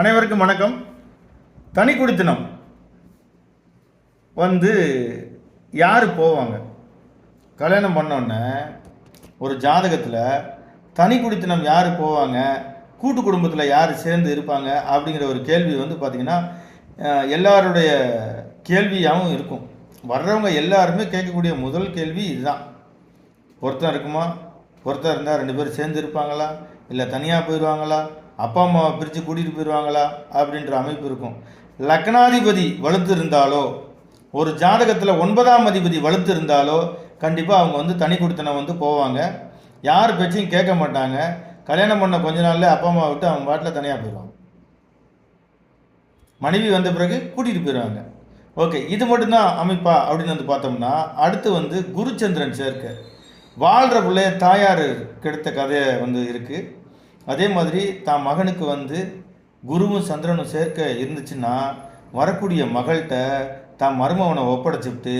அனைவருக்கும் வணக்கம். தனி குடித்தனம். வந்து யார் போவாங்க? கல்யாணம் பண்ணோன்னே ஒரு ஜாதகத்தில் தனி குடித்தனம் யார் போவாங்க? கூட்டு குடும்பத்தில் யார் சேர்ந்து இருப்பாங்க? அப்படிங்கிற ஒரு கேள்வி வந்து பார்த்திங்கன்னா எல்லாருடைய கேள்வியாகவும் இருக்கும். வர்றவங்க எல்லாருமே கேட்கக்கூடிய முதல் கேள்வி இதுதான். பொருத்தம் இருக்குமா? பொருத்தம் இருந்தால் ரெண்டு பேரும் சேர்ந்து இருப்பாங்களா? இல்லை தனியாக போயிடுவாங்களா அப்பா அம்மாவை பிரித்து கூட்டிகிட்டு போயிடுவாங்களா அப்படின்ற அமைப்பு இருக்கும். லக்னாதிபதி வலுத்து இருந்தாலோ ஒரு ஜாதகத்தில் ஒன்பதாம் அதிபதி வலுத்து இருந்தாலோ கண்டிப்பாக அவங்க வந்து தனி கொடுத்தனம் வந்து போவாங்க. யார் பேச்சையும் கேட்க மாட்டாங்க. கல்யாணம் பண்ண கொஞ்ச நாள்ல அப்பா அம்மா விட்டு அவங்க பாட்டில் தனியாக போயிடுவாங்க மனைவி வந்த பிறகு கூட்டிகிட்டு போயிடுவாங்க ஓகே இது மட்டும்தான் அமைப்பா அப்படின்னு வந்து பார்த்தோம்னா அடுத்து வந்து குருச்சந்திரன் சேர்க்கை. வாழ்கிற பிள்ளைய தாயார் கெடுத்த கதையை வந்து இருக்குது அதே மாதிரி தான் மகனுக்கு வந்து குருவும் சந்திரனும் சேர்க்க இருந்துச்சுன்னா வரக்கூடிய மகள்கிட்ட தான் மருமகனை ஒப்படைச்சிவிட்டு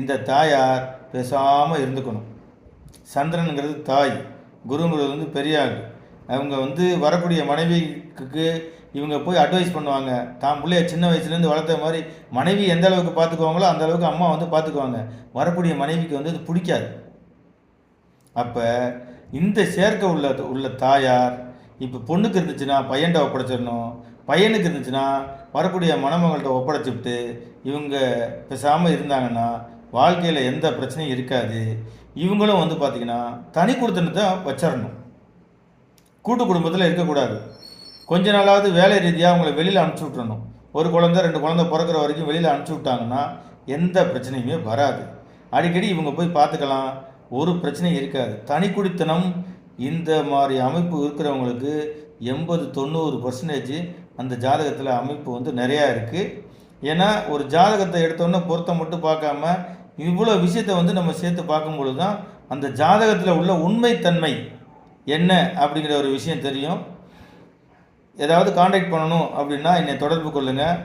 இந்த தாயார் பேசாமல் இருந்துக்கணும். சந்திரனுங்கிறது தாய் குருங்கிறது வந்து பெரிய ஆள் அவங்க வந்து வரக்கூடிய மனைவிக்கு இவங்க போய் அட்வைஸ் பண்ணுவாங்க. தான் பிள்ளைய சின்ன வயசுலேருந்து வளர்த்த மாதிரி மனைவி எந்த அளவுக்கு பார்த்துக்குவாங்களோ அந்த அளவுக்கு அம்மா வந்து பார்த்துக்குவாங்க. வரக்கூடிய மனைவிக்கு வந்து அது பிடிக்காது. அப்போ இந்த சேர்க்கை உள்ள உள்ள தாயார் இப்போ பொண்ணுக்கு இருந்துச்சுன்னா பையன்கிட்ட ஒப்படைச்சிடணும். பையனுக்கு இருந்துச்சுன்னா வரக்கூடிய மணமகள்கிட்ட ஒப்படைச்சிவிட்டு இவங்க பேசாமல் இருந்தாங்கன்னா வாழ்க்கையில் எந்த பிரச்சனையும் இருக்காது. இவங்களும் வந்து பார்த்திங்கன்னா தனி கொடுத்தனத்தை வச்சிடணும். கூட்டு குடும்பத்தில் இருக்கக்கூடாது. கொஞ்ச நாளாவது வேலை ரீதியாக அவங்கள வெளியில் அனுப்பிச்சி விட்றணும் ஒரு குழந்தை ரெண்டு குழந்தை பிறக்கிற வரைக்கும் வெளியில் அனுப்பிச்சி விட்டாங்கன்னா எந்த பிரச்சனையுமே வராது. அடிக்கடி இவங்க போய் பார்த்துக்கலாம் ஒரு பிரச்சனையும் இருக்காது. தனி குடித்தனம் இந்த மாதிரி அமைப்பு இருக்கிறவங்களுக்கு எண்பது தொண்ணூறு பர்சன்டேஜ் அந்த ஜாதகத்தில் அமைப்பு வந்து நிறையா இருக்குது ஏன்னா ஒரு ஜாதகத்தை எடுத்தோன்னே பொருத்தம் மட்டும் பார்க்காம இவ்வளோ விஷயத்தை வந்து நம்ம சேர்த்து பார்க்கும்பொழுது தான் அந்த ஜாதகத்தில் உள்ள உண்மைத்தன்மை என்ன அப்படிங்கிற ஒரு விஷயம் தெரியும். ஏதாவது காண்டாக்ட் பண்ணணும் அப்படின்னா என்னை தொடர்பு கொள்ளுங்கள்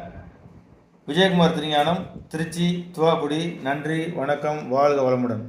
விஜயகுமார் திருஞானம் திருச்சி துவாக்குடி நன்றி வணக்கம் வாழ்க வளமுடன்.